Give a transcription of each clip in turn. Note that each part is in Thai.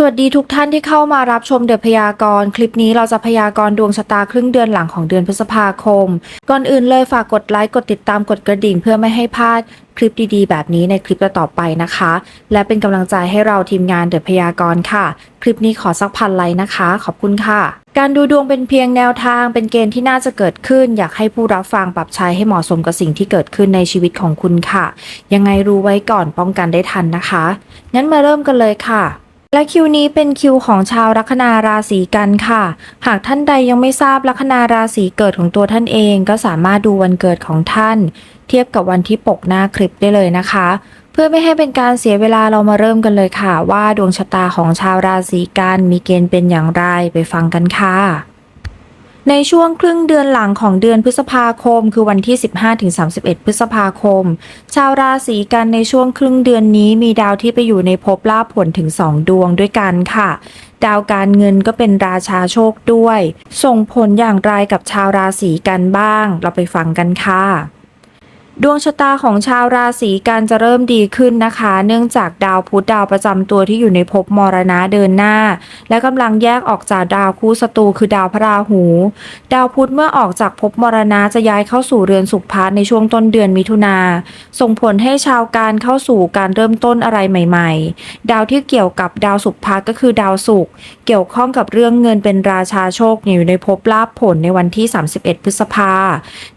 สวัสดีทุกท่านที่เข้ามารับชมเดือพยากรณ์คลิปนี้เราจะพยากรณ์ดวงชะตาครึ่งเดือนหลังของเดือนพฤษภาคม ก่อนอื่นเลยฝากกดไลค์กดติดตามกดกระดิ่งเพื่อไม่ให้พลาดคลิปดีๆ แบบนี้ในคลิปต่อไปนะคะ และเป็นกำลังใจให้เราทีมงานเดือพยากรณ์ค่ะ คลิปนี้ขอสักพันไลค์นะคะ ขอบคุณค่ะ การดูดวงเป็นเพียงแนวทางเป็นเกณฑ์ที่น่าจะเกิดขึ้น อยากให้ผู้รับฟังปรับใช้ให้เหมาะสมกับสิ่งที่เกิดขึ้นในชีวิตของคุณค่ะ ยังไงรู้ไว้ก่อนป้องกันได้ทันนะคะงั้นมาเริ่มกันเลยค่ะ และคิวนี้เป็นคิวของชาวลัคนาราศีกันค่ะ หากท่านใดยังไม่ทราบลัคนาราศีเกิดของตัวท่านเอง ก็สามารถดูวันเกิดของท่าน เทียบกับวันที่ปกหน้าคลิปได้เลยนะคะ เพื่อไม่ให้เป็นการเสียเวลาเรามาเริ่มกันเลยค่ะ ว่าดวงชะตาของชาวราศีกันมีเกณฑ์เป็นอย่างไรไปฟังกันค่ะ ในช่วงครึ่งเดือนหลังของเดือนพฤษภาคม คือวันที่ 15-31 พฤษภาคม ชาวราศีกันในช่วงครึ่งเดือนนี้มีดาวที่ไปอยู่ในภพลาภผลถึง 2 ดวงด้วยกันค่ะดาวการเงินก็เป็นราชาโชคด้วย ส่งผลอย่างไรกับชาวราศีกันบ้าง เราไปฟังกันค่ะ ดวงชะตาของชาวราศีกันจะเริ่มดีขึ้นนะคะ เนื่องจากดาวพุธดาวประจำตัวที่อยู่ในภพมรณะเดินหน้า และกำลังแยกออกจากดาวคู่ศัตรูคือดาวพระราหู ดาวพุธเมื่อออกจากภพมรณะจะย้ายเข้าสู่เรือนสุขพัฒในช่วงต้นเดือนมิถุนาส่งผลให้ชาวการเข้าสู่การเริ่มต้นอะไรใหม่ ๆ ดาวที่เกี่ยวกับดาวสุขพัฒก็คือดาวศุกร์เกี่ยวข้องกับเรื่องเงินเป็นราชาโชคอยู่ในภพลาภผลในวันที่ 31 พฤษภา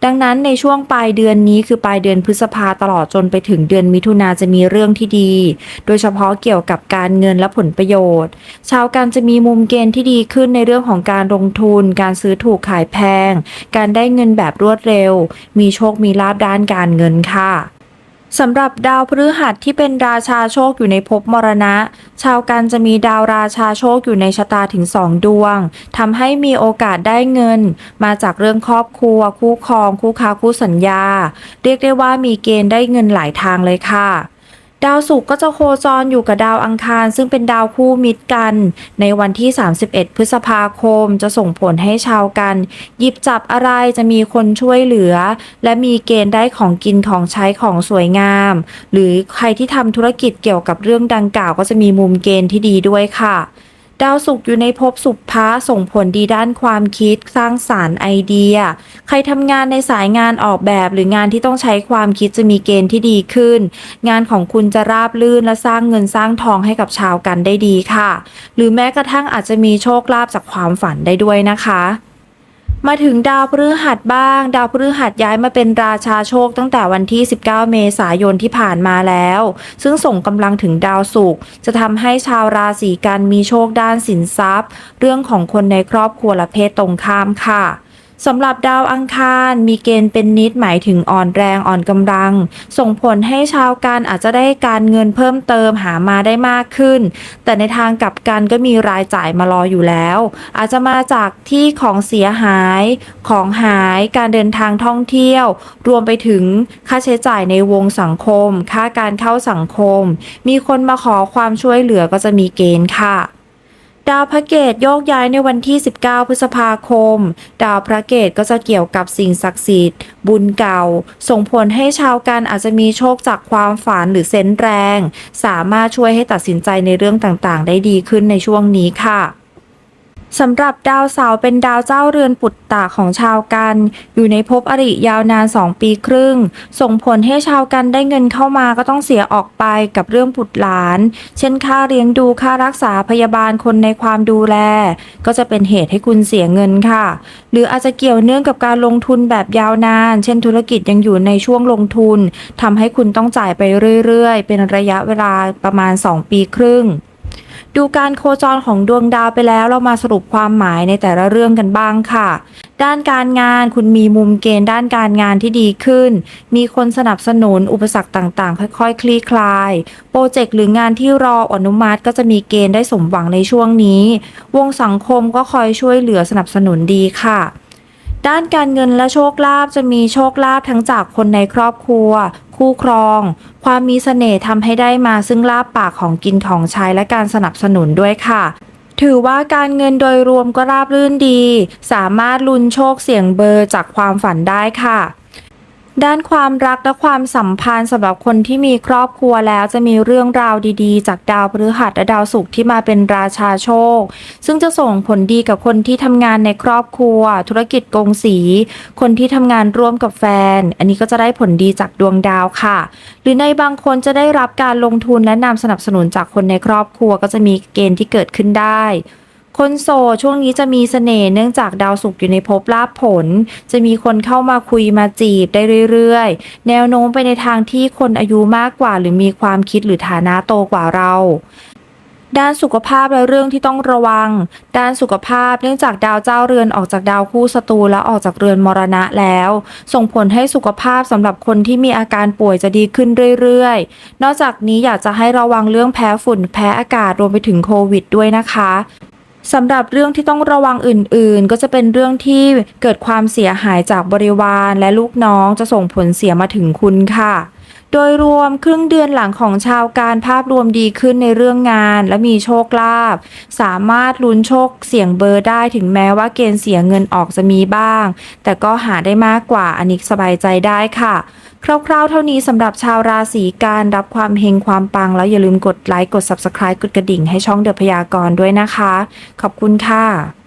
ดังนั้นในช่วงปลายเดือนนี้คือปลายเดือนพฤษภาตลอดจนไปถึงเดือนมิถุนาจะมีเรื่องที่ดี โดยเฉพาะเกี่ยวกับการเงินและผลประโยชน์ ชาวการจะมีมุมเกณฑ์ที่ดีขึ้นในเรื่องของการลงทุน การซื้อถูกขายแพง การได้เงินแบบรวดเร็ว มีโชคมีลาบด้านการเงินค่ะ สำหรับดาวพฤหัสที่เป็นราชาโชคอยู่ในภพมรณะ ชาวกันจะมีดาวราชาโชคอยู่ในชะตาถึงสองดวงทำให้มีโอกาสได้เงิน มาจากเรื่องครอบครัว คู่ครอง คู่ค้าคู่สัญญา เรียกได้ว่ามีเกณฑ์ได้เงินหลายทางเลยค่ะ ดาวศุกร์ก็จะโคจรอยู่กับดาวอังคาร ซึ่งเป็นดาวคู่มิตรกัน ในวันที่ 31 พฤษภาคมจะส่งผลให้ชาวกัน หยิบจับอะไรจะมีคนช่วยเหลือ และมีเกณฑ์ได้ของกินของใช้ของสวยงาม หรือใครที่ทำธุรกิจเกี่ยวกับเรื่องดังกล่าวก็จะมีมุมเกณฑ์ที่ดีด้วยค่ะ ดาวศุกร์อยู่ในภพสุภะส่งผลดีด้านความคิด สร้างสารรค์ไอเดีย ใครทำงานในสายงานออกแบบหรืองานที่ต้องใช้ความคิดจะมีเกณฑ์ที่ดีขึ้น งานของคุณจะราบลื่นและสร้างเงินสร้างทองให้กับชาวกันได้ดีค่ะ หรือแม้กระทั่งอาจจะมีโชคลาภจากความฝันได้ด้วยนะคะ มาถึงดาวพฤหัสบ้าง ดาวพฤหัสย้ายมาเป็นราชาโชคตั้งแต่วันที่ 19 เมษายนที่ผ่านมาแล้ว ซึ่งส่งกำลังถึงดาวศุกร์จะทำให้ชาวราศีกันมีโชคด้านสินทรัพย์ เรื่องของคนในครอบครัวและเพศตรงข้ามค่ะ สำหรับดาวอังคารมีเกณฑ์เป็นนิดหมายถึงอ่อนแรงอ่อนกำลัง ส่งผลให้ชาวกันอาจจะได้การเงินเพิ่มเติมหามาได้มากขึ้น แต่ในทางกลับกันก็มีรายจ่ายมารออยู่แล้ว อาจจะมาจากที่ของเสียหาย ของหายการเดินทางท่องเที่ยว รวมไปถึงค่าใช้จ่ายในวงสังคม ค่าการเข้าสังคม มีคนมาขอความช่วยเหลือก็จะมีเกณฑ์ค่ะ ดาวพระเกตโยกย้ายในวันที่ 19 พฤษภาคม ดาวพระเกตก็จะเกี่ยวกับสิ่งศักดิ์สิทธิ์ บุญเก่า ส่งผลให้ชาวกันอาจจะมีโชคจากความฝันหรือเซนส์แรง สามารถช่วยให้ตัดสินใจในเรื่องต่างๆ ได้ดีขึ้นในช่วงนี้ค่ะ สำหรับดาวเสาร์เป็นดาวเจ้าเรือนปุตตะของชาวกัน อยู่ในภพอริยาวนาน 2 ปีครึ่ง ส่งผลให้ชาวกันได้เงินเข้ามาก็ต้องเสียออกไปกับเรื่องบุตรหลาน เช่นค่าเลี้ยงดูค่ารักษาพยาบาลคนในความดูแล ก็จะเป็นเหตุให้คุณเสียเงินค่ะ หรืออาจจะเกี่ยวเนื่องกับการลงทุนแบบยาวนาน เช่นธุรกิจยังอยู่ในช่วงลงทุนทำให้คุณต้องจ่ายไปเรื่อยๆ เป็นระยะเวลาประมาณ 2 ปีครึ่ง ดูการโคจรของดวงดาวไปแล้วเรามาสรุปความหมายในแต่ละเรื่องกันบ้างค่ะ ด้านการงานคุณมีมุมเกณฑ์ด้านการงานที่ดีขึ้น มีคนสนับสนุนอุปสรรคต่างๆ ค่อยๆ คลี่คลาย โปรเจกต์หรืองานที่รออนุมัติก็จะมีเกณฑ์ได้สมหวังในช่วงนี้ วงสังคมก็คอยช่วยเหลือสนับสนุนดีค่ะด้านการเงินและโชคลาภจะมีโชคลาภทั้งจากคนในครอบครัว คู่ครอง ความมีเสน่ห์ทำให้ได้มาซึ่งลาบปากของกินของใช้และการสนับสนุนด้วยค่ะถือว่าการเงินโดยรวมก็ราบรื่นดี สามารถลุ้นโชคเสี่ยงเบอร์จากความฝันได้ค่ะ ด้านความรักและความสัมพันธ์สำหรับคนที่มีครอบครัวแล้วจะมีเรื่องราวดีๆ จากดาวพฤหัสและดาวศุกร์ที่มาเป็นราชาโชค ซึ่งจะส่งผลดีกับคนที่ทำงานในครอบครัว ธุรกิจกงสี คนที่ทำงานร่วมกับแฟน อันนี้ก็จะได้ผลดีจากดวงดาวค่ะ หรือในบางคนจะได้รับการลงทุนและนำสนับสนุนจากคนในครอบครัวก็จะมีเกณฑ์ที่เกิดขึ้นได้ คนโสดช่วงนี้จะมีเสน่ห์เนื่องจากดาวศุกร์อยู่ในภพลาภผล จะมีคนเข้ามาคุยมาจีบได้เรื่อยๆ แนวโน้มไปในทางที่คนอายุมากกว่า หรือมีความคิดหรือฐานะโตกว่าเราด้านสุขภาพและเรื่องที่ต้องระวัง ด้านสุขภาพเนื่องจากดาวเจ้าเรือนออกจากดาวคู่ศัตรูและออกจากเรือนมรณะแล้ว ส่งผลให้สุขภาพสำหรับคนที่มีอาการป่วยจะดีขึ้นเรื่อยๆ นอกจากนี้อยากจะให้ระวังเรื่องแพ้ฝุ่นแพ้อากาศรวมไปถึงโควิดด้วยนะคะ สำหรับเรื่องที่ต้องระวังอื่นๆ ก็จะเป็นเรื่องที่เกิดความเสียหายจากบริวารและลูกน้องจะส่งผลเสียมาถึงคุณค่ะ โดยรวมครึ่งเดือนหลังของชาวการภาพรวมดีขึ้นในเรื่องงานและมีโชคลาภสามารถลุ้นโชคเสี่ยงเบอร์ได้ถึงแม้ว่าเกณฑ์เสียเงินออกจะมีบ้าง แต่ก็หาได้มากกว่าอันนี้สบายใจได้ค่ะ คร่าวๆ เท่านี้สำหรับชาวราศีการรับความเฮงความปัง แล้วอย่าลืมกดไลค์กด Subscribe กดกระดิ่งให้ช่องเดอะพยากรด้วยนะคะ ขอบคุณค่ะ